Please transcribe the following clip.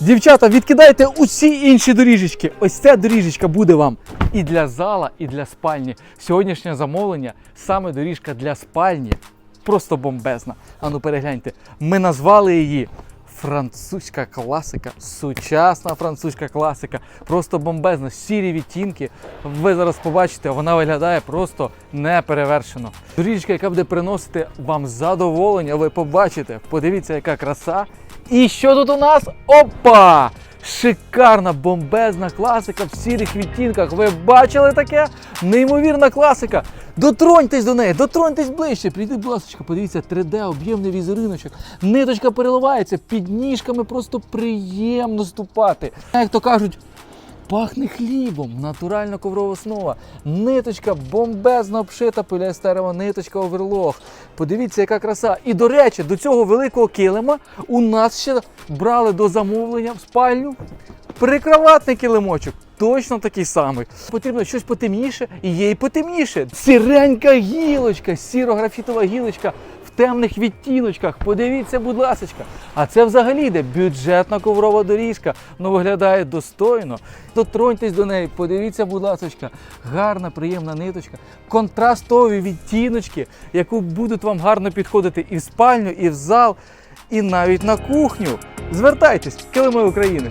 Дівчата, відкидайте усі інші доріжечки. Ось ця доріжечка буде вам і для зала, і для спальні. Сьогоднішнє замовлення саме доріжка для спальні. Просто бомбезна. Ану, перегляньте. Ми назвали її французька класика, сучасна французька класика. Просто бомбезна. Сірі відтінки. Ви зараз побачите, вона виглядає просто неперевершено. Доріжка, яка буде приносити вам задоволення, ви побачите. Подивіться, яка краса. І що тут у нас? Опа! Шикарна бомбезна класика в сірих відтінках. Ви бачили таке? Неймовірна класика. Дотроньтесь до неї, дотроньтесь ближче. Прийди, будь ласка, подивіться, 3D, об'ємний візериночок. Ниточка переливається, під ніжками просто приємно ступати. Як то кажуть, Пахне хлібом, натуральна коврова основа. Ниточка бомбезно обшита поліестерова ниточка оверлог. Подивіться, яка краса. І до речі, до цього великого килима у нас ще брали до замовлення в спальню прикроватний килимочок. Точно такий самий. Потрібно щось потемніше, і є і потемніше. Сіренька гілочка, сіро-графітова гілочка в темних відтіночках. Подивіться, будь ласочка. А це взагалі йде бюджетна коврова доріжка. Ну виглядає достойно. Дотроньтесь до неї, подивіться, будь ласочка. Гарна, приємна ниточка. Контрастові відтіночки, яку будуть вам гарно підходити і в спальню, і в зал, і навіть на кухню. Звертайтесь, килими України.